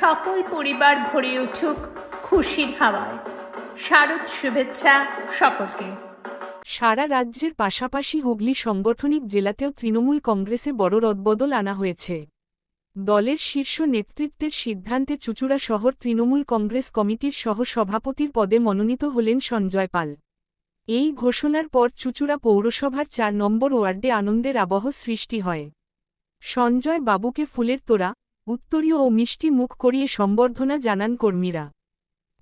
সকল পরিবার ভরে উঠুক খুশির হাওয়ায়। শারদ শুভেচ্ছা সকলকে। সারা রাজ্যের পাশাপাশি হুগলি সাংগঠনিক জেলাতেও তৃণমূল কংগ্রেসে বড় রদবদল আনা হয়েছে। দলের শীর্ষ নেতৃত্বের সিদ্ধান্তে চুচুড়া শহর তৃণমূল কংগ্রেস কমিটির সহ সভাপতির পদে মনোনীত হলেন সঞ্জয় পাল। এই ঘোষণার পর চুচুড়া পৌরসভার চার নম্বর ওয়ার্ডে আনন্দের আবহ সৃষ্টি হয়। সঞ্জয় বাবুকে ফুলের তোড়া উত্তরীয় ও মিষ্টি মুখ করিয়ে সম্বর্ধনা জানান কর্মীরা।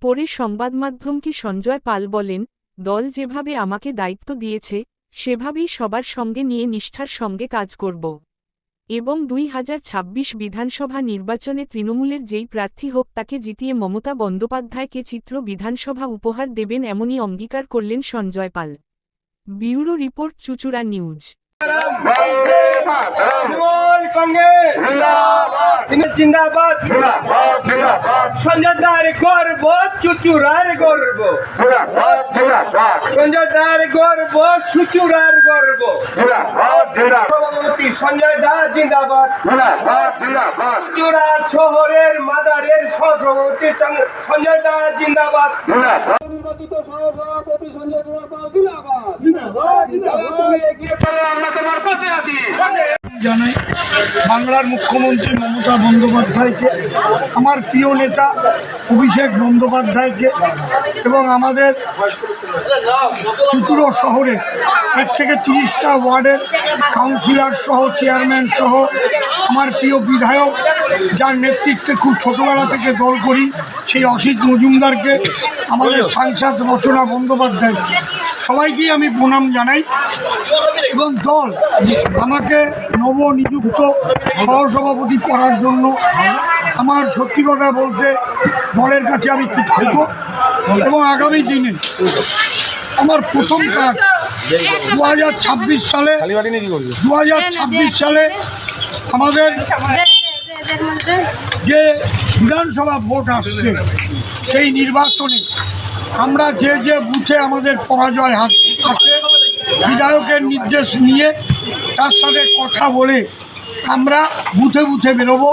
পরে সংবাদমাধ্যমকে সঞ্জয় পাল বলেন, দল যেভাবে আমাকে দায়িত্ব দিয়েছে, সেভাবেই সবার সঙ্গে নিয়ে নিষ্ঠার সঙ্গে কাজ করব। এবং দুই হাজার ছাব্বিশ বিধানসভা নির্বাচনে তৃণমূলের যেই প্রার্থী হোক তাকে জিতিয়ে মমতা বন্দ্যোপাধ্যায়কে চিত্র বিধানসভা উপহার দেবেন এমনই অঙ্গীকার করলেন Sanjay Pal. Bureau report Chuchura news. জিন্দাবাদ। জিন্দাবাদ। জিন্দাবাদ জিন্দাবাদ। সঞ্জয় দার গর্ব চুচুরার গর্ব। জিন্দাবাদ জিন্দাবাদ। সঞ্জয় চুচুরার সভাপতি সঞ্জয় দা জিন্দাবাদ। চুচুড়া শহরের মাদারের সহসভাপতি সঞ্জয় দা জিন্দাবাদ। নির্বাচিত সহসভাপতি সঞ্জয় কুমার পাল জিন্দাবাদ। জিন্দাবাদ এগিয়ে চলো আমরা তোমার পাশে আছি। জানাই বাংলার মুখ্যমন্ত্রী মমতা বন্দ্যোপাধ্যায়কে, আমার প্রিয় নেতা অভিষেক বন্দ্যোপাধ্যায়কে এবং আমাদের চুচুড়ো শহরে এক থেকে তিরিশটা ওয়ার্ডের কাউন্সিলর সহ, চেয়ারম্যান সহ, আমার প্রিয় বিধায়ক, যার নেতৃত্বে খুব ছোটোবেলা থেকে দল করি, সেই অসিত মজুমদারকে, আমাদের সাংসদ রচনা বন্দ্যোপাধ্যায় সবাইকেই আমি প্রণাম জানাই। এবং দল আমাকে নবনিযুক্ত সহসভাপতি করার জন্য আমার সত্যি কথা বলতে দলের কাছে আমি কৃতজ্ঞ এবং আগামী দিনে আমার প্রথম কাজ দু হাজার ছাব্বিশ সালে দু হাজার ছাব্বিশ সালে আমাদের যে বিধানসভা ভোট আসছে সেই নির্বাচনে আমরা যে যে বুথে আমাদের পরাজয় আছে বিধায়কের নির্দেশ নিয়ে তার সাথে কথা বলে আমরা বুথে বুথে বেরোবো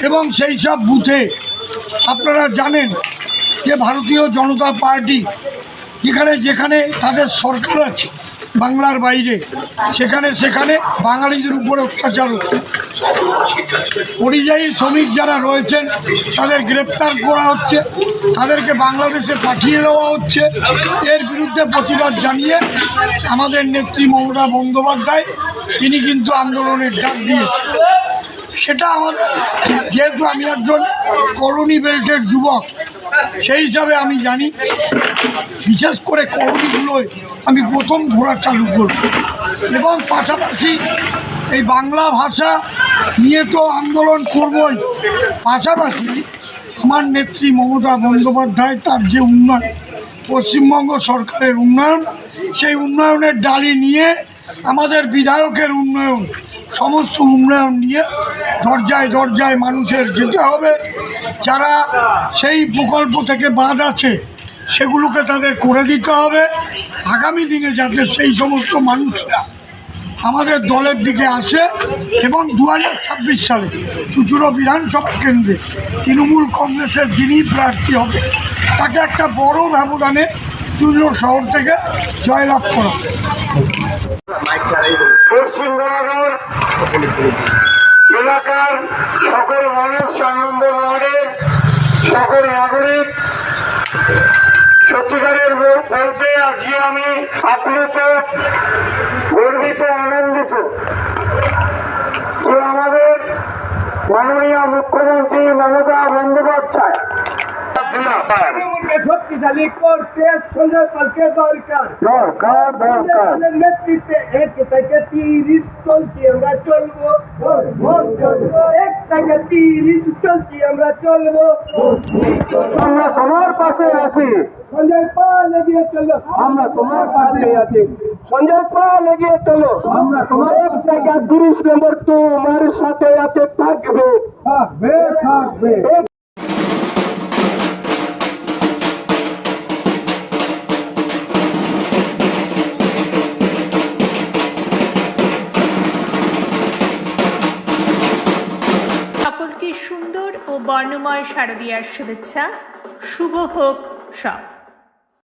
এবং সেই সব বুথে আপনারা জানেন যে ভারতীয় জনতা পার্টি যেখানে যেখানে তাদের সরকার আছে, বাংলার বাইরে, সেখানে সেখানে বাঙালিদের উপরে অত্যাচার হচ্ছে। পরিযায়ী শ্রমিক যারা রয়েছেন, তাদের গ্রেপ্তার করা হচ্ছে, তাদেরকে বাংলাদেশে পাঠিয়ে দেওয়া হচ্ছে। এর বিরুদ্ধে প্রতিবাদ জানিয়ে আমাদের নেত্রী মমতা বন্দ্যোপাধ্যায়, তিনি কিন্তু আন্দোলনের ডাক দিয়েছেন। সেটা আমাদের যেহেতু আমি একজন কলোনি বেল্টের যুবক, সেই হিসাবে আমি জানি, বিশেষ করে কলোনিগুলোয় আমি প্রথম ঘোরা চালু করব। এবং পাশাপাশি এই বাংলা ভাষা নিয়ে তো আন্দোলন করবই। পাশাপাশি আমার নেত্রী মমতা বন্দ্যোপাধ্যায় তার যে উন্নয়ন, পশ্চিমবঙ্গ সরকারের উন্নয়ন, সেই উন্নয়নের ডালি নিয়ে আমাদের বিধায়কের উন্নয়ন, সমস্ত উন্নয়ন নিয়ে দরজায় দরজায় মানুষের যেতে হবে। যারা সেই প্রকল্প থেকে বাদ আছে, সেগুলোকে তাদের করে দিতে হবে। আগামী দিনে যাতে সেই সমস্ত মানুষরা আমাদের দলের দিকে আসে এবং দু হাজার ছাব্বিশ সালে চুচুড়ো বিধানসভা কেন্দ্রে তৃণমূল কংগ্রেসের যিনি প্রার্থী হবে, তাকে একটা বড় ব্যবধানে চুচুড়ো শহর থেকে জয়লাভ করা। এলাকার সকল মানুষ চার নম্বর সকল নাগরিক ব- বলতে আজকে আমি আপ্লুত গর্বিত আনন্দিত। যে আমাদের মাননীয় মুখ্যমন্ত্রী মমতা বন্দ্যোপাধ্যায় শক্তিশালী করতে সঞ্জয় পালকে দরকার। দরকার দরকার। নেতৃত্বে এক থেকে তিরিশ চলছি আমরা চলবো। এক থেকে তিরিশ চলছি আমরা চলবো। আমরা তোমার পাশে আছি। সঞ্জয় পাল এগিয়ে চলো আমরা তোমার পাশে আছি। সঞ্জয় পাল এগিয়ে চলো আমরা তোমার এক থেকে তিরিশ নম্বর তোমার সাথে আছে থাকবে থাকবে। থাকবে। সুন্দর শারদীয়ার শুভেচ্ছা। শুভ হোক সব।